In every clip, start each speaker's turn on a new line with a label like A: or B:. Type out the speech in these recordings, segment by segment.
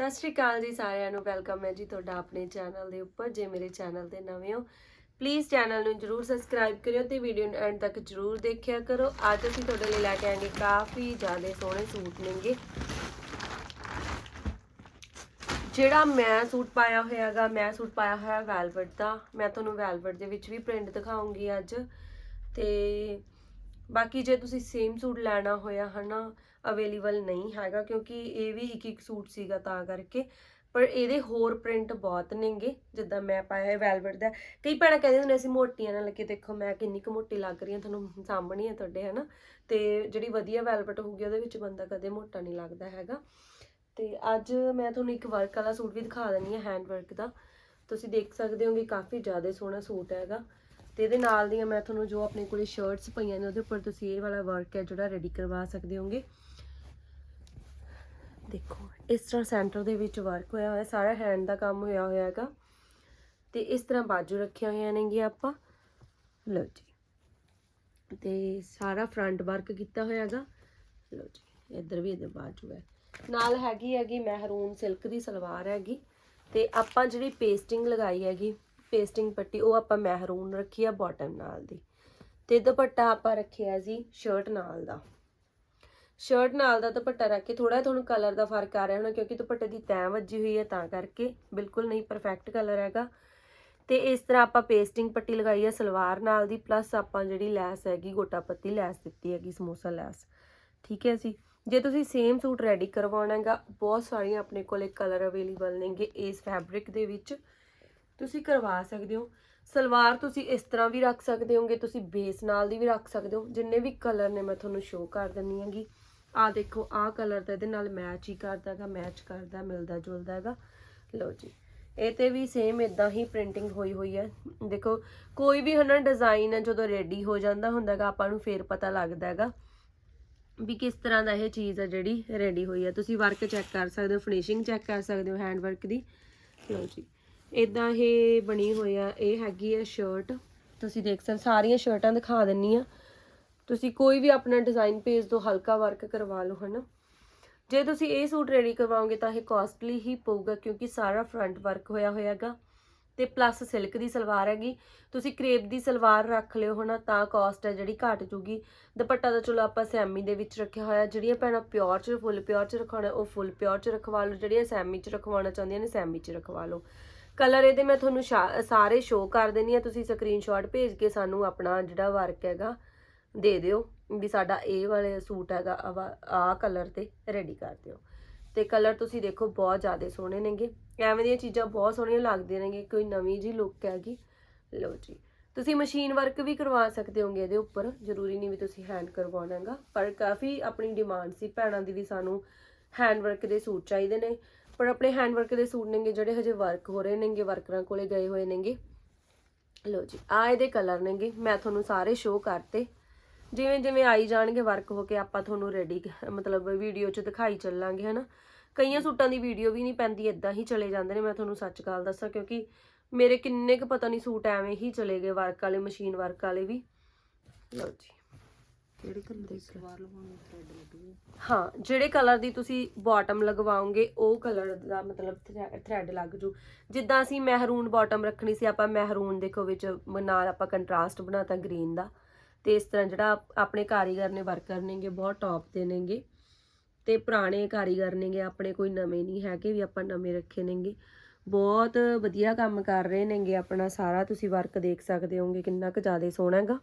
A: ਸਤਿ ਸ਼੍ਰੀ ਅਕਾਲ ਜੀ ਸਾਰਿਆਂ ਨੂੰ, ਵੈਲਕਮ ਹੈ ਜੀ ਤੁਹਾਡਾ ਆਪਣੇ ਚੈਨਲ ਦੇ ਉੱਪਰ, ਜੇ ਮੇਰੇ ਚੈਨਲ ਤੇ ਨਵੇਂ ਹੋ ਪਲੀਜ਼ ਚੈਨਲ ਨੂੰ ਜਰੂਰ ਸਬਸਕ੍ਰਾਈਬ ਕਰਿਓ ਤੇ ਵੀਡੀਓ ਨੂੰ ਐਂਡ ਤੱਕ ਜਰੂਰ ਦੇਖਿਆ ਕਰੋ। ਅੱਜ ਅਸੀਂ ਤੁਹਾਡੇ ਲਈ ਲੈ ਕੇ ਆਏਗੇ ਕਾਫੀ ਜ਼ਿਆਦਾ ਸੋਹਣੇ ਸੂਟ ਨੇਗੇ। ਜਿਹੜਾ ਮੈਂ ਸੂਟ ਪਾਇਆ ਹੋਇਆਗਾ, ਮੈਂ ਸੂਟ ਪਾਇਆ ਹੋਇਆ ਵੈਲਵਟ ਦਾ। ਮੈਂ ਤੁਹਾਨੂੰ ਵੈਲਵਟ ਦੇ ਵਿੱਚ ਵੀ ਪ੍ਰਿੰਟ ਦਿਖਾਉਂਗੀ ਅੱਜ। ਤੇ ਬਾਕੀ ਜੇ ਤੁਸੀਂ ਸੇਮ ਸੂਟ ਲੈਣਾ ਹੋਇਆ ਹਨਾ ਅਵੇਲੇਬਲ ਨਹੀਂ ਹੈਗਾ ਕਿਉਂਕਿ ਇਹ ਵੀ ਇੱਕ ਇੱਕ ਸੂਟ ਸੀਗਾ ਤਾਂ ਕਰਕੇ। ਪਰ ਇਹਦੇ ਹੋਰ ਪ੍ਰਿੰਟ ਬਹੁਤ ਨੇਗੇ, ਜਿੱਦਾਂ ਮੈਂ ਪਾਇਆ ਹੈ ਵੈਲਵਟ ਦਾ। ਕਈ ਭੈਣਾਂ ਕਹਿੰਦੇ ਹੁੰਦੇ ਅਸੀਂ ਮੋਟੀਆਂ ਨਾਲ ਲੱਗੇ, ਦੇਖੋ ਮੈਂ ਕਿੰਨੀ ਕੁ ਮੋਟੀ ਲੱਗ ਰਹੀ ਹਾਂ, ਤੁਹਾਨੂੰ ਸਾਹਮਣੇ ਹੈ ਤੁਹਾਡੇ, ਹਨਾ। ਤੇ ਜਿਹੜੀ ਵਧੀਆ ਵੈਲਵਟ ਹੋਊਗੀ, ਉਹਦੇ ਵਿੱਚ ਬੰਦਾ ਕਦੇ ਮੋਟਾ ਨਹੀਂ ਲੱਗਦਾ ਹੈਗਾ। ਤੇ ਅੱਜ ਮੈਂ ਤੁਹਾਨੂੰ ਇੱਕ ਵਰਕ ਵਾਲਾ ਸੂਟ ਵੀ ਦਿਖਾ ਦਿੰਦੀ ਹਾਂ ਹੈਂਡ ਵਰਕ ਦਾ। ਤੁਸੀਂ ਦੇਖ ਸਕਦੇ ਹੋਗੇ, ਕਾਫੀ ਜ਼ਿਆਦਾ ਸੋਹਣਾ ਸੂਟ ਹੈਗਾ। ਤੇ ਇਹਦੇ ਨਾਲ ਦੀਆਂ ਮੈਂ ਤੁਹਾਨੂੰ ਜੋ ਆਪਣੇ ਕੋਲੇ ਸ਼ਰਟਸ ਪਈਆਂ ਨੇ, ਉਹਦੇ ਉੱਪਰ ਤੁਸੀਂ ਇਹ ਵਾਲਾ ਵਰਕ ਹੈ ਜਿਹੜਾ ਰੈਡੀ ਕਰਵਾ ਸਕਦੇ ਹੋਗੇ। ਦੇਖੋ, ਇਸ ਤਰ੍ਹਾਂ ਸੈਂਟਰ ਦੇ ਵਿੱਚ ਵਰਕ ਹੋਇਆ ਹੋਇਆ, ਸਾਰਾ ਹੈਂਡ ਦਾ ਕੰਮ ਹੋਇਆ ਹੋਇਆ ਹੈਗਾ। ਤੇ ਇਸ ਤਰ੍ਹਾਂ ਬਾਜੂ ਰੱਖੀਆਂ ਹੋਈਆਂ ਨੇਗੀਆਂ ਆਪਾਂ। ਲਓ ਜੀ। ਤੇ ਸਾਰਾ ਫਰੰਟ ਵਰਕ ਕੀਤਾ ਹੋਇਆ ਹੈਗਾ। ਲਓ ਜੀ, ਇੱਧਰ ਵੀ ਇਹਦੇ ਬਾਜੂ ਹੈ। ਨਾਲ ਹੈਗੀ ਹੈਗੀ ਮਹਿਰੂਨ ਸਿਲਕ ਦੀ ਸਲਵਾਰ ਹੈਗੀ। ਤੇ ਆਪਾਂ ਜਿਹੜੀ ਪੇਸਟਿੰਗ ਲਗਾਈ ਹੈਗੀ ਪੇਸਟਿੰਗ ਪੱਟੀ, ਉਹ ਆਪਾਂ ਮਹਿਰੂਨ ਰੱਖੀ ਆ ਬਾਟਮ ਨਾਲ ਦੀ। ਤੇ ਦੁਪੱਟਾ ਆਪਾਂ ਰੱਖਿਆ ਜੀ ਸ਼ਰਟ ਨਾਲ ਦਾ। ਸ਼ਰਟ ਨਾਲ ਦਾ ਦੁਪੱਟਾ ਰੱਖ ਕੇ ਥੋੜਾ ਤੁਹਾਨੂੰ ਕਲਰ ਦਾ ਫ਼ਰਕ ਆ ਰਿਹਾ ਹੋਣਾ, ਕਿਉਂਕਿ ਦੁਪੱਟੇ ਦੀ ਤੈਂ ਵੱਜੀ ਹੋਈ ਹੈ ਤਾਂ ਕਰਕੇ ਬਿਲਕੁਲ ਨਹੀਂ ਪਰਫੈਕਟ ਕਲਰ ਹੈਗਾ। ਤੇ ਇਸ ਤਰ੍ਹਾਂ ਆਪਾਂ ਪੇਸਟਿੰਗ ਪੱਟੀ ਲਗਾਈ ਹੈ ਸਲਵਾਰ ਨਾਲ ਦੀ ਪਲੱਸ ਆਪਾਂ ਜਿਹੜੀ ਲੈਸ ਹੈਗੀ, ਗੋਟਾ ਪੱਤੀ ਲੈਸ ਦਿੱਤੀ ਹੈਗੀ, ਸਮੋਸਾ ਲੈਸ। ਠੀਕ ਹੈ ਜੀ? ਜੇ ਤੁਸੀਂ ਸੇਮ ਸੂਟ ਰੈਡੀ ਕਰਵਾਉਣਾ ਹੈਗਾ, ਬਹੁਤ ਸਾਰੀਆਂ ਆਪਣੇ ਕੋਲੇ ਕਲਰ ਅਵੇਲੇਬਲ ਨੇਗੇ ਇਸ ਫੈਬਰਿਕ ਦੇ ਵਿੱਚ। ਤੁਸੀਂ ਕਰਵਾ ਸਕਦੇ ਹੋ। ਸਲਵਾਰ ਤੁਸੀਂ ਇਸ ਤਰ੍ਹਾਂ ਵੀ ਰੱਖ ਸਕਦੇ ਹੋਗੇ, ਤੁਸੀਂ ਬੇਸ ਨਾਲ ਦੀ ਵੀ ਰੱਖ ਸਕਦੇ ਹੋ। ਜਿੰਨੇ ਵੀ ਕਲਰ ਨੇ ਮੈਂ ਤੁਹਾਨੂੰ ਸ਼ੋਅ ਕਰ ਦਿੰਨੀ ਹੈਗੀ। ਆ ਦੇਖੋ, ਆਹ ਕਲਰ ਤਾਂ ਇਹਦੇ ਨਾਲ ਮੈਚ ਹੀ ਕਰਦਾ ਹੈਗਾ ਮੈਚ ਕਰਦਾ, ਮਿਲਦਾ ਜੁਲਦਾ ਹੈਗਾ। ਲਓ ਜੀ, ਇਹ ਤੇ ਵੀ ਸੇਮ ਇਦਾਂ ਹੀ ਪ੍ਰਿੰਟਿੰਗ ਹੋਈ ਹੋਈ ਹੈ। ਦੇਖੋ, ਕੋਈ ਵੀ ਹਨਾ ਡਿਜ਼ਾਈਨ ਹੈ, ਜਦੋਂ ਰੈਡੀ ਹੋ ਜਾਂਦਾ ਹੁੰਦਾ ਹੈਗਾ, ਆਪਾਂ ਨੂੰ ਫੇਰ ਪਤਾ ਲੱਗਦਾ ਹੈਗਾ ਵੀ ਕਿਸ ਤਰ੍ਹਾਂ ਦਾ ਇਹ ਚੀਜ਼ ਹੈ ਜਿਹੜੀ ਰੈਡੀ ਹੋਈ ਹੈ। ਤੁਸੀਂ ਵਰਕ ਚੈੱਕ ਕਰ ਸਕਦੇ ਹੋ ਫਿਨਿਸ਼ਿੰਗ ਚੈੱਕ ਕਰ ਸਕਦੇ ਹੋ ਹੈਂਡ ਵਰਕ ਦੀ। ਲਓ ਜੀ ਇਦਾਂ ਇਹ ਬਣੀ ਹੋਈ ਆ, ਇਹ ਹੈਗੀ ਹੈ ਸ਼ਰਟ ਤੁਸੀਂ ਦੇਖ ਸਕਦੇ ਸਾਰੀਆਂ ਸ਼ਰਟਾਂ ਦਿਖਾ ਦਿੰਨੀ ਆ। ਤੁਸੀਂ ਕੋਈ ਵੀ ਆਪਣਾ ਡਿਜ਼ਾਈਨ ਭੇਜ ਦਿਓ ਹਲਕਾ ਵਰਕ ਕਰਵਾ ਲਓ, ਹਨਾ। ਜੇ ਤੁਸੀਂ ਇਹ ਸੂਟ ਰੈਡੀ ਕਰਵਾਓਗੇ ਤਾਂ ਇਹ ਕਾਸਟਲੀ ਹੀ ਪਊਗਾ, ਕਿਉਂਕਿ ਸਾਰਾ ਫਰੰਟ ਵਰਕ ਹੋਇਆ ਹੋਇਆਗਾ ਤੇ ਪਲੱਸ ਸਿਲਕ ਦੀ ਸਲਵਾਰ ਹੈਗੀ। ਤੁਸੀਂ ਕਰੇਪ ਦੀ ਸਲਵਾਰ ਰੱਖ ਲਿਓ, ਹਨਾ, ਤਾਂ ਕਾਸਟ ਹੈ ਜਿਹੜੀ ਘਟ ਜੂਗੀ। ਦੁਪੱਟਾ ਦਾ ਚਲੋ ਆਪਾਂ ਸੈਮੀ ਦੇ ਵਿੱਚ ਰੱਖਿਆ ਹੋਇਆ। ਜਿਹੜੀਆਂ ਭੈਣਾਂ ਪਿਓਰ ਚ ਫੁੱਲ ਪਿਓਰ ਚ ਰਖਵਾਉਣਾ ਉਹ ਫੁੱਲ ਪਿਓਰ ਚ ਰਖਵਾ ਲਓ। ਜਿਹੜੀਆਂ ਸੈਮੀ ਚ ਰਖਵਾਉਣਾ ਚਾਹੁੰਦੀਆਂ ਨੇ ਸੈਮੀ ਚ ਰਖਵਾ ਲਓ। ਕਲਰ ਇਹਦੇ ਮੈਂ ਤੁਹਾਨੂੰ ਸ਼ਾ- ਸਾਰੇ ਸ਼ੋਅ ਕਰ ਦੇਣੀ ਆ ਤੁਸੀਂ ਸਕਰੀਨਸ਼ਾਟ ਭੇਜ ਕੇ ਸਾਨੂੰ ਆਪਣਾ ਜਿਹੜਾ ਵਰਕ ਹੈਗਾ, ਦੇ ਦਿਓ ਵੀ ਸਾਡਾ ਇਹ ਵਾਲੇ ਸੂਟ ਹੈਗਾ ਆ ਕਲਰ ਤੇ ਰੈਡੀ ਕਰ ਦਿਓ। ਤੇ ਕਲਰ ਤੁਸੀਂ ਦੇਖੋ ਬਹੁਤ ਜ਼ਿਆਦਾ ਸੋਹਣੇ ਨੇਗੇ। ਐਵੇਂ ਦੀਆਂ ਚੀਜ਼ਾਂ ਬਹੁਤ ਸੋਹਣੀਆਂ ਲੱਗਦੀਆਂ ਨੇਗੇ ਕੋਈ ਨਵੀਂ ਜੀ ਲੁੱਕ ਹੈਗੀ। ਲਓ ਜੀ। ਤੁਸੀਂ ਮਸ਼ੀਨ ਵਰਕ ਵੀ ਕਰਵਾ ਸਕਦੇ ਹੋਗੇ ਇਹਦੇ ਉੱਪਰ, ਜ਼ਰੂਰੀ ਨਹੀਂ ਵੀ ਤੁਸੀਂ ਹੈਂਡ ਕਰਵਾਉਣਾ ਹੈਗਾ, ਪਰ ਕਾਫੀ ਆਪਣੀ ਡਿਮਾਂਡ ਸੀ, ਭੈਣਾਂ ਦੀ ਵੀ ਸਾਨੂੰ ਹੈਂਡ ਵਰਕ ਦੇ ਸੂਟ ਚਾਹੀਦੇ ਨੇ। ਪਰ ਆਪਣੇ ਹੈਂਡ ਵਰਕ ਦੇ ਸੂਟ ਨੇਗੇ ਜਿਹੜੇ ਹਜੇ ਵਰਕ ਹੋ ਰਹੇ ਨੇਗੇ ਵਰਕਰਾਂ ਕੋਲੇ ਗਏ ਹੋਏ ਨੇਗੇ। ਲਓ ਜੀ ਆ ਇਹਦੇ ਕਲਰ ਨੇਗੇ, ਮੈਂ ਤੁਹਾਨੂੰ ਸਾਰੇ ਸ਼ੋਅ ਕਰਤੇ। ਜਿਵੇਂ ਜਿਵੇਂ ਆਈ ਜਾਣਗੇ ਵਰਕ ਹੋ ਕੇ, ਆਪਾਂ ਤੁਹਾਨੂੰ ਰੈਡੀ ਮਤਲਬ ਵੀਡੀਓ 'ਚ ਦਿਖਾਈ ਚੱਲਾਂਗੇ, ਹਨਾ। ਕਈਆਂ ਸੂਟਾਂ ਦੀ ਵੀਡੀਓ ਵੀ ਨਹੀਂ ਪੈਂਦੀ ਇਦਾਂ ਹੀ ਚਲੇ ਜਾਂਦੇ ਨੇ, ਮੈਂ ਤੁਹਾਨੂੰ ਸੱਚ ਗੱਲ ਦੱਸਾਂ, ਕਿਉਂਕਿ ਮੇਰੇ ਕਿੰਨੇ ਕੁ ਪਤਾ ਨਹੀਂ ਸੂਟ ਐਵੇਂ ਹੀ ਚਲੇ ਗਏ ਵਰਕ ਵਾਲੇ ਮਸ਼ੀਨ ਵਰਕ ਵਾਲੇ ਵੀ। ਲਓ ਜੀ। ਕਿਹੜੇ ਕਲਰ ਦੇ
B: ਸਲਵਾਰ ਲਵਾਉਣੀ ਥ੍ਰੈਡ ਲੱਗੂਗੀ
A: ਹਾਂ ਜਿਹੜੇ ਕਲਰ ਦੀ ਤੁਸੀਂ ਬਾਟਮ ਲਗਵਾਓਗੇ ਉਹ ਕਲਰ ਦਾ ਮਤਲਬ ਥ੍ਰੈਡ ਲੱਗ ਜੂ। ਜਿੱਦਾਂ ਅਸੀਂ ਮਹਿਰੂਨ ਬਾਟਮ ਰੱਖਣੀ ਸੀ ਆਪਾਂ ਮਹਿਰੂਨ ਦੇਖੋ ਵਿੱਚ ਨਾਲ ਆਪਾਂ ਕੰਟਰਾਸਟ ਬਣਾਤਾ ਗ੍ਰੀਨ ਦਾ। ਤੇ ਇਸ ਤਰ੍ਹਾਂ ਜਿਹੜਾ ਆਪ- ਆਪਣੇ ਕਾਰੀਗਰ ਨੇ ਵਰਕਰ ਨੇਗੇ ਬਹੁਤ ਟੌਪ ਦੇ ਨੇਗੇ। ਤੇ ਪੁਰਾਣੇ ਕਾਰੀਗਰ ਨੇਗੇ ਆਪਣੇ ਕੋਈ ਨਵੇਂ ਨਹੀਂ ਹੈਗੇ ਵੀ ਆਪਾਂ ਨਵੇਂ ਰੱਖੇ ਨੇਗੇ। ਬਹੁਤ ਵਧੀਆ ਕੰਮ ਕਰ ਰਹੇ ਨੇਗੇ ਆਪਣਾ ਸਾਰਾ ਤੁਸੀਂ ਵਰਕ ਦੇਖ ਸਕਦੇ ਹੋਗੇ ਕਿੰਨਾ ਕੁ ਜ਼ਿਆਦਾ ਸੋਹਣਾ ਹੈਗਾ।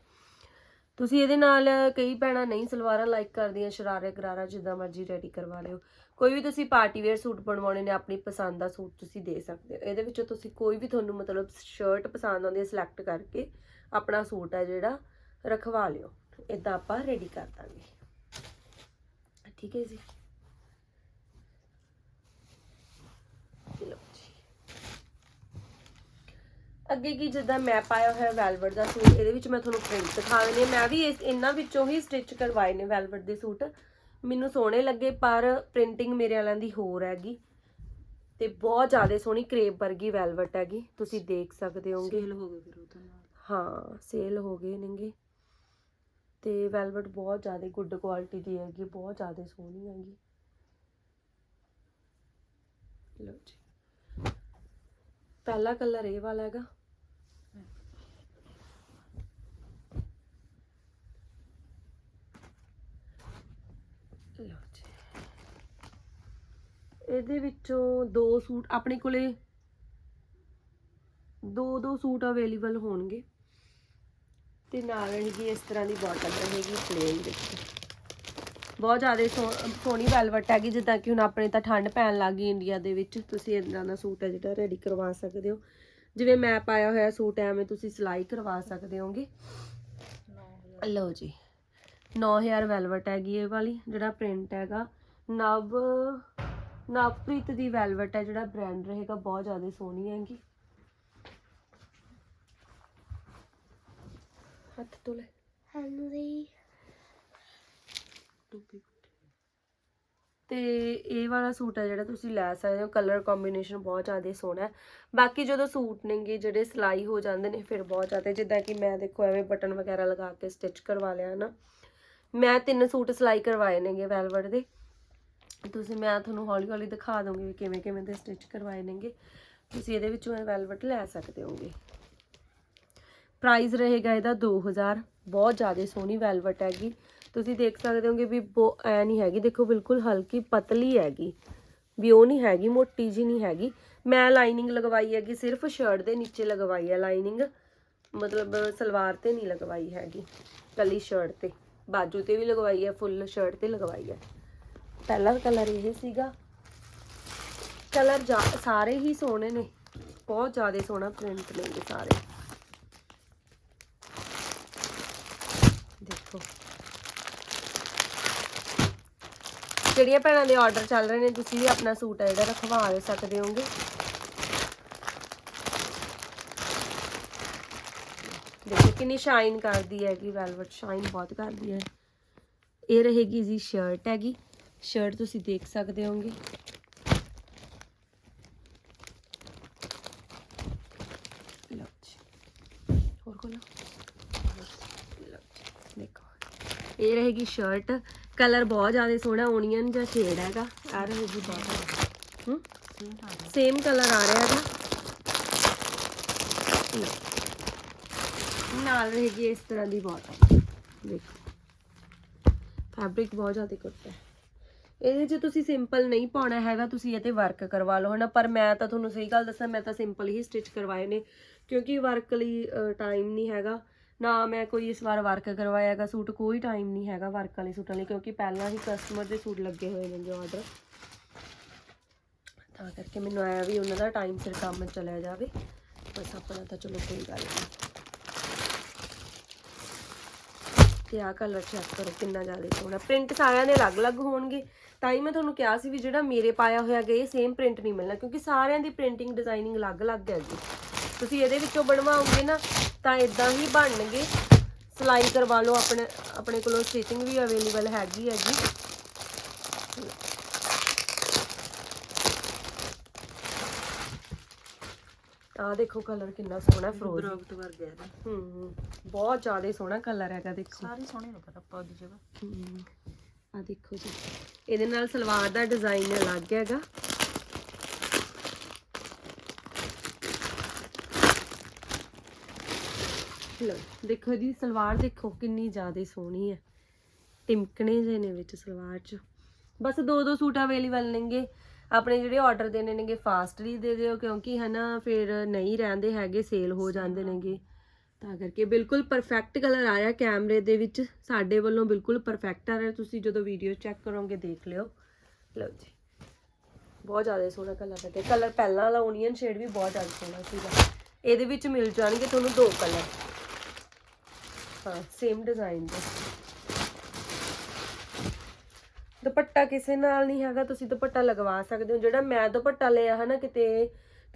A: ਤੁਸੀਂ ਇਹਦੇ ਨਾਲ ਕਈ ਭੈਣਾਂ ਨਹੀਂ ਸਲਵਾਰਾਂ ਲਾਈਕ ਕਰਦੀਆਂ, ਸ਼ਰਾਰੇ ਗਰਾਰਾ ਜਿੱਦਾਂ ਮਰਜ਼ੀ ਰੈਡੀ ਕਰਵਾ ਲਿਓ। ਕੋਈ ਵੀ ਤੁਸੀਂ ਪਾਰਟੀ ਵੇਅਰ ਸੂਟ ਬਣਵਾਉਣੇ ਨੇ, ਆਪਣੀ ਪਸੰਦ ਦਾ ਸੂਟ ਤੁਸੀਂ ਦੇ ਸਕਦੇ ਹੋ। ਇਹਦੇ ਵਿੱਚੋਂ ਤੁਸੀਂ ਕੋਈ ਵੀ ਤੁਹਾਨੂੰ ਮਤਲਬ ਸ਼ਰਟ ਪਸੰਦ ਆਉਂਦੀ ਹੈ ਸਿਲੈਕਟ ਕਰਕੇ ਆਪਣਾ ਸੂਟ ਹੈ ਜਿਹੜਾ, ਰਖਵਾ ਲਿਓ। ਇਦਾਂ ਆਪਾਂ ਰੈਡੀ ਕਰ ਦਾਂਗੇ। ਠੀਕ ਹੈ ਜੀ। ਲਓ ਜੀ ਅੱਗੇ ਕੀ ਜਿੱਦਾਂ ਮੈਂ ਪਾਇਆ ਹੋਇਆ ਵੈਲਵਟ ਦਾ ਸੂਟ ਇਹਦੇ ਵਿੱਚ ਮੈਂ ਤੁਹਾਨੂੰ ਪ੍ਰਿੰਟ ਦਿਖਾ ਦਿੰਦੀ ਹਾਂ। ਮੈਂ ਵੀ ਇਸ ਇਹਨਾਂ ਵਿੱਚੋਂ ਹੀ ਸਟਿਚ ਕਰਵਾਏ ਨੇ ਵੈਲਵਟ ਦੇ ਸੂਟ। ਮੈਨੂੰ ਸੋਹਣੇ ਲੱਗੇ ਪਰ ਪ੍ਰਿੰਟਿੰਗ ਮੇਰੇ ਵਾਲਿਆਂ ਦੀ ਹੋਰ ਹੈਗੀ। ਤੇ ਬਹੁਤ ਜ਼ਿਆਦਾ ਸੋਹਣੀ ਕਰੇਪ ਵਰਗੀ ਵੈਲਵਟ ਹੈਗੀ। ਤੁਸੀਂ ਦੇਖ ਸਕਦੇ ਹੋਗੇ
B: ਸੇਲ ਹੋ ਗਏ ਫਿਰ ਉਹਦੇ ਨਾਲ।
A: ਹਾਂ ਸੇਲ ਹੋ ਗਏ ਨੇਗੇ। ਤੇ ਵੈਲਵਟ ਬਹੁਤ ਜ਼ਿਆਦਾ ਗੁੱਡ ਕੁਆਲਿਟੀ ਦੀ ਹੈਗੀ ਬਹੁਤ ਜ਼ਿਆਦਾ ਸੋਹਣੀ ਹੈਗੀ। ਲਓ ਜੀ। ਪਹਿਲਾ ਕਲਰ ਇਹ ਵਾਲਾ ਹੈਗਾ ਲਓ ਜੀ ਇਹਦੇ ਵਿੱਚੋਂ ਦੋ ਸੂਟ, ਆਪਣੇ ਕੋਲੇ ਦੋ ਦੋ ਸੂਟ ਅਵੇਲੇਬਲ ਹੋਣਗੇ। ਤੇ ਨਾਲ ਰਹੇਗੀ ਇਸ ਤਰ੍ਹਾਂ ਦੀ ਬਾਟਮ ਰਹੇਗੀ ਪਲੇਨ ਦੇਖੋ ਬਹੁਤ ਜ਼ਿਆਦਾ ਸੋਹ- ਸੋਹਣੀ ਵੈਲਵਟ ਹੈਗੀ, ਜਿੱਦਾਂ ਕਿ ਹੁਣ ਆਪਣੇ ਤਾਂ ਠੰਡ ਪੈਣ ਲੱਗ ਗਈ ਇੰਡੀਆ ਦੇ ਵਿੱਚ, ਤੁਸੀਂ ਇਦਾਂ ਦਾ ਸੂਟ ਹੈ ਜਿਹੜਾ ਰੈਡੀ ਕਰਵਾ ਸਕਦੇ ਹੋ। ਜਿਵੇਂ ਮੈਂ ਪਾਇਆ ਹੋਇਆ ਸੂਟ, ਐਵੇਂ ਤੁਸੀਂ ਸਿਲਾਈ ਕਰਵਾ ਸਕਦੇ ਹੋਗੇ। ਲਓ ਜੀ 9000 ਵੈਲਵਟ ਹੈਗੀ ਇਹ ਵਾਲੀ, ਜਿਹੜਾ ਪ੍ਰਿੰਟ ਹੈਗਾ। ਨਵ ਨਵਪ੍ਰੀਤ ਦੀ ਵੈਲਵਟ ਹੈ ਜਿਹੜਾ ਬ੍ਰਾਂਡ ਰਹੇਗਾ ਬਹੁਤ ਜ਼ਿਆਦਾ ਸੋਹਣੀ ਹੈਗੀ। ਹੱਥ ਤੋਂ ਲੈ।
B: ਟੋਪੀ
A: ਤੇ ਇਹ ਵਾਲਾ ਸੂਟ ਹੈ ਜਿਹੜਾ ਤੁਸੀਂ ਲੈ ਸਕਦੇ ਹੋ। ਕਲਰ ਕੰਬੀਨੇਸ਼ਨ ਬਹੁਤ ਜ਼ਿਆਦਾ ਸੋਹਣਾ ਹੈ। ਬਾਕੀ ਜਦੋਂ ਸੂਟ ਨੇਗੇ ਜਿਹੜੇ ਸਿਲਾਈ ਹੋ ਜਾਂਦੇ ਨੇ ਫਿਰ ਬਹੁਤ ਜ਼ਿਆਦਾ ਜਿੱਦਾਂ ਕਿ ਮੈਂ ਦੇਖੋ ਐਵੇਂ ਬਟਨ ਵਗੈਰਾ ਲਗਾ ਕੇ ਸਟਿਚ ਕਰਵਾ ਲਿਆ ਨਾ। ਮੈਂ ਤਿੰਨ ਸੂਟ ਸਿਲਾਈ ਕਰਵਾਏ ਨੇਗੇ ਵੈਲਵਟ ਦੇ। ਤੁਸੀਂ, ਮੈਂ ਤੁਹਾਨੂੰ ਹੌਲੀ ਹੌਲੀ ਦਿਖਾ ਦੂੰਗੀ ਵੀ ਕਿਵੇਂ ਕਿਵੇਂ ਦੇ ਸਟਿਚ ਕਰਵਾਏ ਨੇਗੇ। ਤੁਸੀਂ ਇਹਦੇ ਵਿੱਚੋਂ ਇਹ ਵੈਲਵਟ ਲੈ ਸਕਦੇ ਹੋਗੇ। ਪ੍ਰਾਈਸ ਰਹੇਗਾ ਇਹਦਾ 2000 ਬਹੁਤ ਜ਼ਿਆਦਾ ਸੋਹਣੀ ਵੈਲਵਟ ਹੈਗੀ। ਤੁਸੀਂ ਦੇਖ ਸਕਦੇ ਹੋਗੇ ਵੀ ਬੋ, ਐ ਨਹੀਂ ਹੈਗੀ। ਦੇਖੋ, ਬਿਲਕੁਲ ਹਲਕੀ ਪਤਲੀ ਹੈਗੀ। ਵੀ ਉਹ ਨਹੀਂ ਹੈਗੀ, ਮੋਟੀ ਜੀ ਨਹੀਂ ਹੈਗੀ। ਮੈਂ ਲਾਈਨਿੰਗ ਲਗਵਾਈ ਹੈਗੀ, ਸਿਰਫ ਸ਼ਰਟ ਦੇ ਨੀਚੇ ਲਗਵਾਈ ਹੈ ਲਾਈਨਿੰਗ ਮਤਲਬ ਸਲਵਾਰ ਤੇ ਨਹੀਂ ਲਗਵਾਈ ਹੈਗੀ। ਕੱਲੀ ਸ਼ਰਟ ਤੇ। ਬਾਜੂ ਤੇ ਵੀ ਲਗਵਾਈ ਹੈ ਫੁੱਲ ਸ਼ਰਟ ਤੇ ਲਗਵਾਈ ਹੈ। ਪਹਿਲਾ ਕਲਰ ਇਹ ਸੀਗਾ। ਕਲਰ ਸਾਰੇ ਹੀ ਸੋਹਣੇ ਨੇ। ਬਹੁਤ ਜ਼ਿਆਦਾ ਸੋਹਣਾ ਪ੍ਰਿੰਟ ਨੇ ਸਾਰੇ। ਦੇਖੋ। ਜਿਹੜੀਆਂ ਭੈਣਾਂ ਦੇ ਆਰਡਰ ਚੱਲ ਰਹੇ ਨੇ, ਤੁਸੀਂ ਵੀ ਆਪਣਾ ਸੂਟ ਹੈ ਜਿਹੜਾ ਰਖਵਾ ਸਕਦੇ ਹੋਗੇ। ਦੇਖੋ ਕਿੰਨੀ ਸ਼ਾਈਨ ਕਰਦੀ ਹੈਗੀ ਵੈਲਵਟ ਸ਼ਾਈਨ ਬਹੁਤ ਕਰਦੀ ਹੈ। ਇਹ ਰਹੇਗੀ ਜੀ ਸ਼ਰਟ ਹੈਗੀ। ਸ਼ਰਟ ਤੁਸੀਂ ਦੇਖ ਸਕਦੇ ਹੋਗੇ ਲਓ ਜੀ। ਹੋਰ ਕੋਲ ਦੇਖੋ। ਇਹ ਰਹੇਗੀ ਸ਼ਰਟ। ਕਲਰ ਬਹੁਤ ਜ਼ਿਆਦਾ ਸੋਹਣਾ, ਓਨੀਅਨ ਜਾਂ ਸ਼ੇਡ ਹੈਗਾ। ਆ ਰਹੇਗੀ ਬਹੁਤ ਹੂੰ?
B: ਸੇਮ
A: ਕਲਰ ਆ ਰਿਹਾ ਹੈਗਾ। ਨਾਲ ਰਹੇਗੀ ਇਸ ਤਰ੍ਹਾਂ ਦੀ ਬਹੁਤ। ਦੇਖੋ। ਫੈਬਰਿਕ ਬਹੁਤ ਜ਼ਿਆਦਾ ਕੁੱਟ ਹੈ। ਇਹਦੇ 'ਚ ਤੁਸੀਂ ਸਿੰਪਲ ਨਹੀਂ ਪਾਉਣਾ ਹੈਗਾ, ਤੁਸੀਂ ਇਹ ਤੇ ਵਰਕ ਕਰਵਾ ਲਓ, ਹਨਾ? ਪਰ ਮੈਂ ਤਾਂ ਤੁਹਾਨੂੰ ਸਹੀ ਗੱਲ ਦੱਸਾਂ, ਮੈਂ ਤਾਂ ਸਿੰਪਲ ਹੀ ਸਟਿਚ ਕਰਵਾਏ ਨੇ, ਕਿਉਂਕਿ ਵਰਕ ਲਈ ਟਾਈਮ ਨਹੀਂ ਹੈਗਾ। ਨਾ ਮੈਂ ਕੋਈ ਇਸ ਵਾਰ ਵਰਕ ਕਰਵਾਇਆ ਹੈਗਾ, ਸੂਟ ਕੋਈ ਟਾਈਮ ਨਹੀਂ ਹੈਗਾ ਵਰਕ ਵਾਲੇ ਸੂਟਾਂ ਲਈ, ਕਿਉਂਕਿ ਪਹਿਲਾਂ ਹੀ ਕਸਟਮਰ ਦੇ ਸੂਟ ਲੱਗੇ ਹੋਏ ਨੇ ਜੋ ਆਰਡਰ ਤਾਂ ਕਰਕੇ ਮੈਨੂੰ ਆਇਆ ਵੀ ਉਹਨਾਂ ਦਾ ਟਾਈਮ ਸਿਰ ਕੰਮ ਚਲਿਆ ਜਾਵੇ। ਬਸ ਆਪਣਾ ਤਾਂ ਚਲੋ ਕੋਈ ਗੱਲ ਨਹੀਂ ਤੇ ਆਹ ਕਲਰ ਚੈੱਕ ਕਰੋ ਕਿੰਨਾ ਜ਼ਿਆਦਾ ਸੋਹਣਾ। ਪ੍ਰਿੰਟ ਸਾਰਿਆਂ ਦੇ ਅਲੱਗ-ਅਲੱਗ ਹੋਣਗੇ। ਤਾਂ ਹੀ ਮੈਂ ਤੁਹਾਨੂੰ ਕਿਹਾ ਸੀ ਵੀ ਜਿਹੜਾ ਮੇਰੇ ਪਾਇਆ ਹੋਇਆ ਇਹ ਸੇਮ ਪ੍ਰਿੰਟ ਨਹੀਂ ਮਿਲਣਾ ਕਿਉਂਕਿ ਸਾਰਿਆਂ ਦੀ ਪ੍ਰਿੰਟਿੰਗ ਡਿਜ਼ਾਈਨਿੰਗ ਅਲੱਗ-ਅਲੱਗ ਹੈ ਜੀ। ਤੁਸੀਂ ਇਹਦੇ ਵਿੱਚੋਂ ਬਣਵਾਓਗੇ ਨਾ ਤਾਂ ਇਦਾਂ ਹੀ ਬਣਨਗੇ। ਸਿਲਾਈ ਕਰਵਾ ਲਓ ਆਪਣੇ ਆਪਣੇ ਕੋਲੋਂ ਸਟਿਚਿੰਗ ਵੀ ਅਵੇਲੇਬਲ ਹੈਗੀ ਹੈ ਜੀ। ਆਹ ਦੇਖੋ ਕਲਰ ਕਿੰਨਾ ਸੋਹਣਾ
B: ਬਰੋਕਟ ਵਰਗਾ ਹੈ ਨਾ।
A: ਹੂੰ। ਬਹੁਤ ਜ਼ਿਆਦਾ ਸੋਹਣਾ ਕਲਰ ਹੈਗਾ ਦੇਖੋ।
B: ਸਾਰੇ ਸੋਹਣੇ ਨੇ ਆਪਾਂ ਉਹਦੀ ਜਗ੍ਹਾ।
A: ਆ ਦੇਖੋ ਜੀ। ਇਹਦੇ ਨਾਲ ਸਲਵਾਰ ਦਾ ਡਿਜ਼ਾਈਨ ਅਲੱਗ ਹੈਗਾ। ਲਓ ਦੇਖੋ ਜੀ ਸਲਵਾਰ ਦੇਖੋ ਕਿੰਨੀ ਜ਼ਿਆਦਾ ਸੋਹਣੀ ਹੈ। ਟਿਮਕਣੇ ਜੇ ਨੇ ਵਿੱਚ ਸਲਵਾਰ 'ਚ। ਬਸ ਦੋ ਦੋ ਸੂਟ ਅਵੇਲੇਬਲ ਨੇਗੇ। ਆਪਣੇ ਜਿਹੜੇ ਆਰਡਰ ਦੇਣੇ ਨੇਗੇ ਫਾਸਟਲੀ ਦੇ ਦਿਓ ਕਿਉਂਕਿ ਹਨਾ ਫਿਰ ਨਹੀਂ ਰਹਿੰਦੇ ਹੈਗੇ ਸੇਲ ਹੋ ਜਾਂਦੇ ਨੇਗੇ। ਤਾਂ ਕਰਕੇ ਬਿਲਕੁਲ ਪਰਫੈਕਟ ਕਲਰ ਆ ਰਿਹਾ ਕੈਮਰੇ ਦੇ ਵਿੱਚ। ਸਾਡੇ ਵੱਲੋਂ ਬਿਲਕੁਲ ਪਰਫੈਕਟ ਆ ਰਿਹਾ। ਤੁਸੀਂ ਜਦੋਂ ਵੀਡੀਓ ਚੈੱਕ ਕਰੋਗੇ, ਦੇਖ ਲਿਓ। ਲਓ ਜੀ। ਬਹੁਤ ਜ਼ਿਆਦਾ ਸੋਹਣਾ ਕਲਰ ਹੈ ਤੇ ਕਲਰ ਪਹਿਲਾਂ ਵਾਲਾ ਓਨੀਅਨ ਸ਼ੇਡ ਵੀ ਬਹੁਤ ਜ਼ਿਆਦਾ ਸੋਹਣਾ ਸੀਗਾ। ਇਹਦੇ ਵਿੱਚ ਮਿਲ ਜਾਣਗੇ ਤੁਹਾਨੂੰ ਦੋ ਕਲਰ ਹਾਂ ਸੇਮ ਡਿਜ਼ਾਈਨ ਦੇ। ਦੁਪੱਟਾ ਕਿਸੇ ਨਾਲ ਨਹੀਂ ਹੈਗਾ। ਤੁਸੀਂ ਦੁਪੱਟਾ ਲਗਵਾ ਸਕਦੇ ਹੋ। ਜਿਹੜਾ ਮੈਂ ਦੁਪੱਟਾ ਲਿਆ ਹੈ ਨਾ ਕਿਤੇ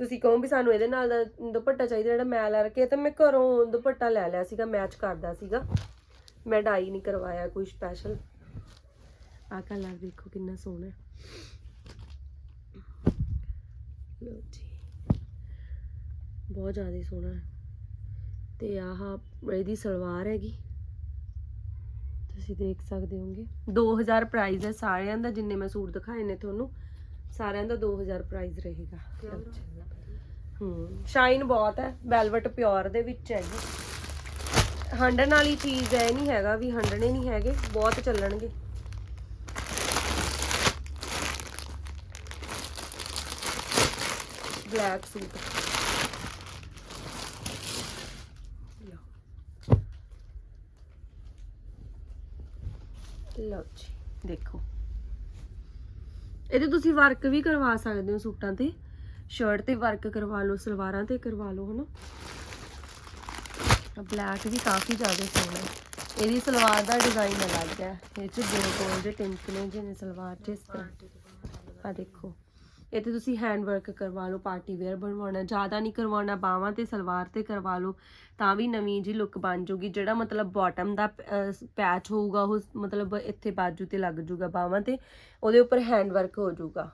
A: ਤੁਸੀਂ ਕਹੋ ਵੀ ਸਾਨੂੰ ਇਹਦੇ ਨਾਲ ਦਾ ਦੁਪੱਟਾ ਚਾਹੀਦਾ ਜਿਹੜਾ ਮੈਂ ਲੈ ਰੱਖਿਆ ਤਾਂ ਮੈਂ ਘਰੋਂ ਦੁਪੱਟਾ ਲੈ ਲਿਆ ਸੀਗਾ ਮੈਚ ਕਰਦਾ ਸੀਗਾ। ਮੈਂ ਡਾਈ ਨਹੀਂ ਕਰਵਾਇਆ ਕੋਈ ਸਪੈਸ਼ਲ ਆਹ ਕਲਰ ਦੇਖੋ ਕਿੰਨਾ ਸੋਹਣਾ ਹੈ। ਲਓ ਜੀ। ਬਹੁਤ ਜ਼ਿਆਦਾ ਸੋਹਣਾ ਹੈ। ਤੇ ਆਹ ਇਹਦੀ ਸਲਵਾਰ ਹੈਗੀ। ਤੁਸੀਂ ਦੇਖ ਸਕਦੇ ਹੋਗੇ। 2000 ਪ੍ਰਾਈਸ ਹੈ ਸਾਰਿਆਂ ਦਾ ਜਿੰਨੇ ਮੈਂ ਸੂਟ ਦਿਖਾਏ ਨੇ ਤੁਹਾਨੂੰ ਸਾਰਿਆਂ ਦਾ 2000 ਪ੍ਰਾਈਸ ਰਹੇਗਾ। ਹੂੰ ਸ਼ਾਈਨ ਬਹੁਤ ਹੈ ਵੈਲਵਟ ਪਿਓਰ ਦੇ ਵਿੱਚ ਹੈਗੀ ਹੰਡਣ ਵਾਲੀ ਚੀਜ਼ ਐ ਨਹੀਂ ਹੈਗਾ ਵੀ, ਹੰਡਣੇ ਨਹੀਂ ਹੈਗੇ, ਬਹੁਤ ਚੱਲਣਗੇ। ਬਲੈਕ ਸੂਟ ਲਓ। ਜੀ, ਦੇਖੋ। ਇਹਦੇ ਤੁਸੀਂ ਵਰਕ ਵੀ ਕਰਵਾ ਸਕਦੇ ਹੋ ਸੂਟਾਂ ਤੇ। ਸ਼ਰਟ ਤੇ ਵਰਕ ਕਰਵਾ ਲਓ, ਸਲਵਾਰਾਂ ਤੇ ਕਰਵਾ ਲਓ, ਹਨਾ? ਬਲੈਕ ਵੀ ਕਾਫੀ ਜ਼ਿਆਦਾ ਸੋਹਣਾ ਇਹਦੀ ਸਲਵਾਰ ਦਾ ਡਿਜ਼ਾਈਨ ਅਲੱਗ ਹੈ। ਇਹ ਚ ਦੋ ਗੋਲ ਦੇ ਟਿੰਕਲੇ ਜਿਹੇ ਨੇ ਸਲਵਾਰ ਚ ਇਸ ਤਰ੍ਹਾਂ। ਆ ਦੇਖੋ। ਇਹ ਤੇ ਤੁਸੀਂ ਹੈਂਡ ਵਰਕ ਕਰਵਾ ਲਓ ਪਾਰਟੀ ਵੇਅਰ ਬਣਵਾਉਣਾ ਜ਼ਿਆਦਾ ਨਹੀਂ ਕਰਵਾਉਣਾ, ਬਾਹਾਂ ਤੇ ਸਲਵਾਰ ਤੇ ਕਰਵਾ ਲਓ, ਤਾਂ ਵੀ ਨਵੀਂ ਜੀ ਲੁੱਕ ਬਣ ਜੂਗੀ, ਜਿਹੜਾ ਮਤਲਬ ਬਾਟਮ ਦਾ ਪੈਚ ਹੋਊਗਾ, ਉਹ ਮਤਲਬ ਇੱਥੇ ਬਾਜੂ ਤੇ ਲੱਗ ਜੂਗਾ ਬਾਹਾਂ ਤੇ, ਉਹਦੇ ਉੱਪਰ ਹੈਂਡ ਵਰਕ ਹੋ ਜੂਗਾ।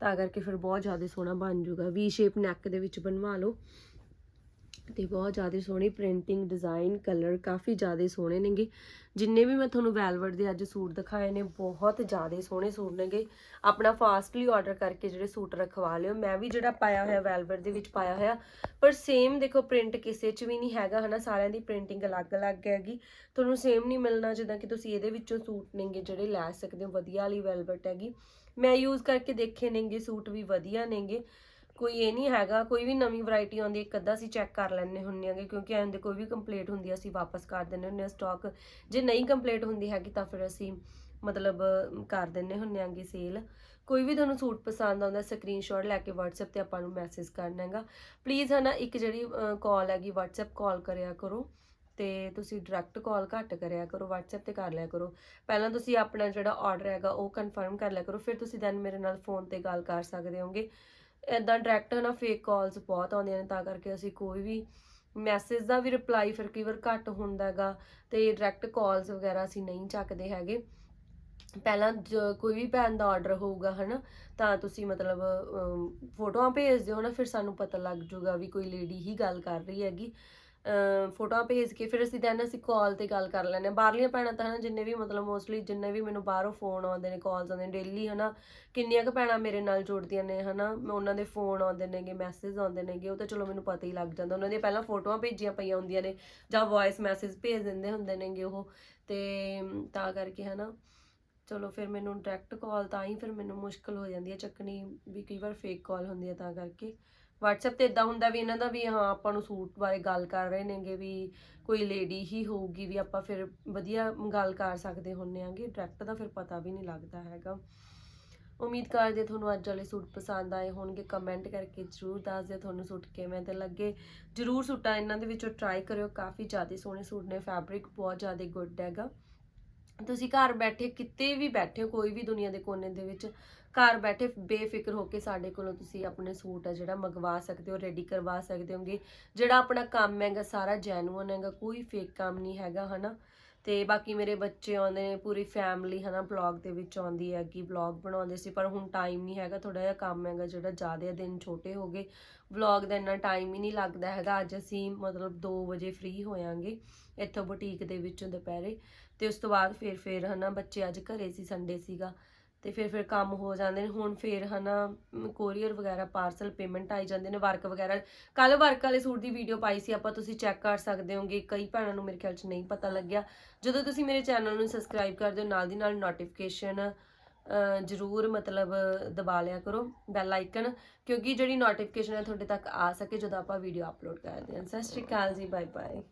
A: ਤਾਂ ਕਰਕੇ ਫਿਰ ਬਹੁਤ ਜ਼ਿਆਦਾ ਸੋਹਣਾ ਬਣ ਜੂਗਾ ਵੀ ਸ਼ੇਪ ਨੈਕ ਦੇ ਵਿੱਚ ਬਣਵਾ ਲਓ। ਤੇ ਬਹੁਤ ਜ਼ਿਆਦਾ ਸੋਹਣੀ ਪ੍ਰਿੰਟਿੰਗ, ਡਿਜ਼ਾਈਨ, ਕਲਰ ਕਾਫੀ ਜ਼ਿਆਦਾ ਸੋਹਣੇ ਨੇਗੇ। ਜਿੰਨੇ ਵੀ ਮੈਂ ਤੁਹਾਨੂੰ ਵੈਲਵਟ ਦੇ ਅੱਜ ਸੂਟ ਦਿਖਾਏ ਨੇ, ਬਹੁਤ ਜ਼ਿਆਦਾ ਸੋਹਣੇ ਸੂਟ ਨੇਗੇ। ਆਪਣਾ ਫਾਸਟਲੀ ਆਰਡਰ ਕਰਕੇ ਜਿਹੜੇ ਸੂਟ ਰਖਵਾ ਲਿਓ। ਮੈਂ ਵੀ ਜਿਹੜਾ ਪਾਇਆ ਹੋਇਆ ਵੈਲਵਟ ਦੇ ਵਿੱਚ ਪਾਇਆ ਹੋਇਆ, ਪਰ ਸੇਮ ਦੇਖੋ ਪ੍ਰਿੰਟ ਕਿਸੇ 'ਚ ਵੀ ਨਹੀਂ ਹੈਗਾ, ਹਨਾ? ਸਾਰਿਆਂ ਦੀ ਪ੍ਰਿੰਟਿੰਗ ਅਲੱਗ-ਅਲੱਗ ਹੈਗੀ। ਤੁਹਾਨੂੰ ਸੇਮ ਨਹੀਂ ਮਿਲਣਾ ਜਿੱਦਾਂ ਕਿ ਤੁਸੀਂ ਇਹਦੇ ਵਿੱਚੋਂ ਸੂਟ ਨੇਗੇ ਜਿਹੜੇ ਲੈ ਸਕਦੇ ਹੋ। ਵਧੀਆ ਵਾਲੀ ਵੈਲਵਟ ਹੈਗੀ। ਮੈਂ ਯੂਜ਼ ਕਰਕੇ ਦੇਖੇ ਨੇਗੇ, ਸੂਟ ਵੀ ਵਧੀਆ ਨੇਗੇ। ਕੋਈ ਇਹ ਨਹੀਂ ਹੈਗਾ ਕੋਈ ਵੀ ਨਵੀਂ ਵੈਰਾਈਟੀ ਆਉਂਦੀ ਹੈ, ਇੱਕ ਅੱਧਾ ਅਸੀਂ ਚੈੱਕ ਕਰ ਲੈਣੇ ਹੁੰਨੇ ਆਂਗੇ ਕਿਉਂਕਿ ਐਂ ਦੇ ਕੋਈ ਵੀ ਕੰਪਲੀਟ ਹੁੰਦੀ ਹੈ ਅਸੀਂ ਵਾਪਸ ਕਰ ਦਿੰਦੇ ਹੁੰਨੇ ਆ ਸਟਾਕ ਜੇ ਨਹੀਂ ਕੰਪਲੀਟ ਹੁੰਦੀ ਹੈਗੀ ਤਾਂ ਫਿਰ ਅਸੀਂ ਮਤਲਬ ਕਰ ਦਿੰਨੇ ਹੁੰਨੇ ਆਂਗੇ ਸੇਲ ਕੋਈ ਵੀ ਤੁਹਾਨੂੰ ਸੂਟ ਪਸੰਦ ਆਉਂਦਾ ਸਕਰੀਨਸ਼ਾਟ ਲੈ ਕੇ WhatsApp ਤੇ ਆਪਾਂ ਨੂੰ ਮੈਸੇਜ ਕਰਨਾ ਹੈਗਾ। ਪਲੀਜ਼ ਹਨਾ ਇੱਕ ਜਿਹੜੀ ਕਾਲ ਹੈਗੀ WhatsApp ਕਾਲ ਕਰਿਆ ਕਰੋ ਤੇ ਤੁਸੀਂ ਡਾਇਰੈਕਟ ਕਾਲ ਘੱਟ ਕਰਿਆ ਕਰੋ WhatsApp ਤੇ ਕਰ ਲਿਆ ਕਰੋ। ਪਹਿਲਾਂ ਤੁਸੀਂ ਆਪਣਾ ਜਿਹੜਾ ਆਰਡਰ ਹੈਗਾ ਉਹ ਕਨਫਰਮ ਕਰ ਲਿਆ ਕਰੋ ਫਿਰ ਤੁਸੀਂ ਦੈਨ ਮੇਰੇ ਨਾਲ ਫੋਨ ਤੇ ਗੱਲ ਕਰ ਸਕਦੇ ਹੋਗੇ। ਇਦਾਂ ਡਾਇਰੈਕਟ ਨਾ ਫੇਕ ਕਾਲਸ ਬਹੁਤ ਆਉਂਦੀਆਂ ਨੇ, ਤਾਂ ਕਰਕੇ ਅਸੀਂ ਕੋਈ ਵੀ ਮੈਸੇਜ ਦਾ ਵੀ ਰਿਪਲਾਈ ਫਿਰ ਕਈ ਵਾਰ ਘੱਟ ਹੁੰਦਾ ਹੈਗਾ ਤੇ ਡਾਇਰੈਕਟ ਕਾਲਸ ਵਗੈਰਾ ਅਸੀਂ ਨਹੀਂ ਚੱਕਦੇ ਹੈਗੇ। ਪਹਿਲਾਂ ਜ- ਕੋਈ ਵੀ ਭੈਣ ਦਾ ਆਰਡਰ ਹੋਊਗਾ ਹਨਾ, ਤਾਂ ਤੁਸੀਂ ਮਤਲਬ ਫੋਟੋਆਂ ਭੇਜ ਦਿਓ ਨਾ, ਫਿਰ ਸਾਨੂੰ ਪਤਾ ਲੱਗ ਜਾਊਗਾ ਵੀ ਕੋਈ ਲੇਡੀ ਹੀ ਗੱਲ ਕਰ ਰਹੀ ਹੈਗੀ। ਫੋਟੋਆਂ ਭੇਜ ਕੇ ਫਿਰ ਅਸੀਂ ਦੈਨ ਅਸੀਂ ਕਾਲ ਤੇ ਗੱਲ ਕਰ ਲੈਂਦੇ ਹਾਂ। ਬਾਹਰਲੀਆਂ ਭੈਣਾਂ ਤਾਂ ਹਨਾ, ਜਿੰਨੇ ਵੀ ਮਤਲਬ ਮੋਸਟਲੀ ਜਿੰਨੇ ਵੀ ਮੈਨੂੰ ਬਾਹਰੋਂ ਫੋਨ ਆਉਂਦੇ ਨੇ ਕਾਲਸ ਆਉਂਦੇ ਨੇ ਡੇਲੀ ਹਨਾ, ਕਿੰਨੀਆਂ ਕੁ ਭੈਣਾਂ ਮੇਰੇ ਨਾਲ ਜੁੜਦੀਆਂ ਨੇ ਹਨਾ, ਮੈਂ ਉਹਨਾਂ ਦੇ ਫੋਨ ਆਉਂਦੇ ਨੇਗੇ ਮੈਸੇਜ ਆਉਂਦੇ ਨੇਗੇ, ਉਹ ਤਾਂ ਚਲੋ ਮੈਨੂੰ ਪਤਾ ਹੀ ਲੱਗ ਜਾਂਦਾ। ਉਹਨਾਂ ਦੀਆਂ ਪਹਿਲਾਂ ਫੋਟੋਆਂ ਭੇਜੀਆਂ ਪਈਆਂ ਹੁੰਦੀਆਂ ਨੇ, ਜਾਂ ਵੌਇਸ ਮੈਸੇਜ ਭੇਜ ਦਿੰਦੇ ਹੁੰਦੇ ਨੇਗੇ ਉਹ, ਤੇ ਤਾਂ ਕਰਕੇ ਹਨਾ, ਚਲੋ ਫਿਰ ਮੈਨੂੰ ਡਾਇਰੈਕਟ ਕਾਲ ਤਾਂ ਹੀ ਫਿਰ ਮੈਨੂੰ ਮੁਸ਼ਕਲ ਹੋ ਜਾਂਦੀ ਹੈ, ਚੱਕਣੀ ਵੀ ਕਈ ਵਾਰ ਫੇਕ ਕਾਲ ਹੁੰਦੀ ਹੈ ਤਾਂ ਕਰਕੇ। WhatsApp ਤੇ ਇਦਾਂ ਹੁੰਦਾ ਵੀ ਇਹਨਾਂ ਦਾ ਵੀ ਹਾਂ, ਆਪਾਂ ਨੂੰ ਸੂਟ ਬਾਰੇ ਗੱਲ ਕਰ ਰਹੇ ਨੇਗੇ ਵੀ ਕੋਈ ਲੇਡੀ ਹੀ ਹੋਊਗੀ ਵੀ ਆਪਾਂ ਫਿਰ ਵਧੀਆ ਗੱਲ ਕਰ ਸਕਦੇ ਹੁੰਨੇ ਆਂਗੇ। ਡਾਇਰੈਕਟ ਦਾ ਫਿਰ ਪਤਾ ਵੀ ਨਹੀਂ ਲੱਗਦਾ ਹੈਗਾ। ਉਮੀਦ ਕਰਦੇ ਤੁਹਾਨੂੰ ਅੱਜ ਵਾਲੇ ਸੂਟ ਪਸੰਦ ਆਏ ਹੋਣਗੇ। ਕਮੈਂਟ ਕਰਕੇ ਜਰੂਰ ਦੱਸ ਦਿਓ ਤੁਹਾਨੂੰ ਸੂਟ ਕਿਵੇਂ ਤੇ ਲੱਗੇ। ਜਰੂਰ ਸੂਟਾਂ ਇਹਨਾਂ ਦੇ ਵਿੱਚੋਂ ਟਰਾਈ ਕਰਿਓ। ਕਾਫੀ ਜ਼ਿਆਦਾ ਸੋਹਣੇ ਸੂਟ ਨੇ। ਫੈਬਰਿਕ ਬਹੁਤ ਜ਼ਿਆਦਾ ਗੁੱਡ ਹੈਗਾ। ਤੁਸੀਂ ਘਰ ਬੈਠੇ ਕਿਤੇ ਵੀ ਬੈਠੇ ਹੋ, ਕੋਈ ਵੀ ਦੁਨੀਆ ਦੇ ਕੋਨੇ ਦੇ ਵਿੱਚ ਘਰ ਬੈਠੇ ਬੇਫਿਕਰ ਹੋ ਕੇ ਸਾਡੇ ਕੋਲੋਂ ਤੁਸੀਂ ਆਪਣੇ ਸੂਟ ਆ ਜਿਹੜਾ ਮੰਗਵਾ ਸਕਦੇ ਹੋ ਰੈਡੀ ਕਰਵਾ ਸਕਦੇ ਹੋਗੇ। ਜਿਹੜਾ ਆਪਣਾ ਕੰਮ ਹੈਗਾ, ਸਾਰਾ ਜੈਨੂਅਨ ਹੈਗਾ, ਕੋਈ ਫੇਕ ਕੰਮ ਨਹੀਂ ਹੈਗਾ, ਹਨਾ? ਤੇ ਬਾਕੀ ਮੇਰੇ ਬੱਚੇ ਆਉਂਦੇ ਨੇ, ਪੂਰੀ ਫੈਮਿਲੀ ਹਨਾ ਬਲੌਗ ਦੇ ਵਿੱਚ ਆਉਂਦੀ ਹੈ ਕਿ ਬਲੌਗ ਬਣਾਉਂਦੇ ਸੀ, ਪਰ ਹੁਣ ਟਾਈਮ ਨਹੀਂ ਹੈਗਾ ਥੋੜਾ ਜਿਹਾ ਕੰਮ ਹੈਗਾ, ਜਿਹੜਾ ਜ਼ਿਆਦਾ ਦਿਨ ਛੋਟੇ ਹੋ ਗਏ। ਵਲੌਗ ਦਾ ਇੰਨਾ ਟਾਈਮ ਹੀ ਨਹੀਂ ਲੱਗਦਾ ਹੈਗਾ, ਅੱਜ ਅਸੀਂ ਮਤਲਬ 2 ਵਜੇ ਫ੍ਰੀ ਹੋਵਾਂਗੇ ਇੱਥੋਂ ਬੁਟੀਕ ਦੇ ਵਿੱਚੋਂ ਦੁਪਹਿਰੇ। ਤੇ ਉਸ ਤੋਂ ਬਾਅਦ ਫਿਰ ਫਿਰ ਹਨਾ, ਬੱਚੇ ਅੱਜ ਘਰੇ ਸੀ ਸੰਡੇ ਸੀਗਾ। ਤੇ ਫਿਰ ਫਿਰ ਕੰਮ ਹੋ ਜਾਂਦੇ ਨੇ। ਹੁਣ ਫਿਰ ਹਨਾ ਕੋਰੀਅਰ ਵਗੈਰਾ ਪਾਰਸਲ ਪੇਮੈਂਟ ਆਈ ਜਾਂਦੇ ਨੇ ਵਰਕ ਵਗੈਰਾ। ਕੱਲ ਵਰਕ ਵਾਲੇ ਸੂਟ ਦੀ ਵੀਡੀਓ ਪਾਈ ਸੀ, ਆਪਾਂ ਤੁਸੀਂ ਚੈੱਕ ਕਰ ਸਕਦੇ ਹੋਗੇ। ਕਈ ਭੈਣਾਂ ਨੂੰ ਮੇਰੇ ਖਿਆਲ 'ਚ ਨਹੀਂ ਪਤਾ ਲੱਗਿਆ। ਜਦੋਂ ਤੁਸੀਂ ਮੇਰੇ ਚੈਨਲ ਨੂੰ ਸਬਸਕ੍ਰਾਈਬ ਕਰ ਦਿਓ ਨਾਲ ਦੀ ਨਾਲ ਨੋਟੀਫਿਕੇਸ਼ਨ ਜਰੂਰ ਮਤਲਬ ਦਬਾ ਲਿਆ ਕਰੋ ਬੈਲ ਆਈਕਨ ਕਿਉਂਕਿ ਜਿਹੜੀ ਨੋਟੀਫਿਕੇਸ਼ਨ ਹੈ, ਤੁਹਾਡੇ ਤੱਕ ਆ ਸਕੇ ਜਦੋਂ ਆਪਾਂ ਵੀਡੀਓ ਅਪਲੋਡ ਕਰਦੇ ਹਾਂ। ਸਤਿ ਸ਼੍ਰੀ ਅਕਾਲ ਜੀ ਬਾਏ ਬਾਏ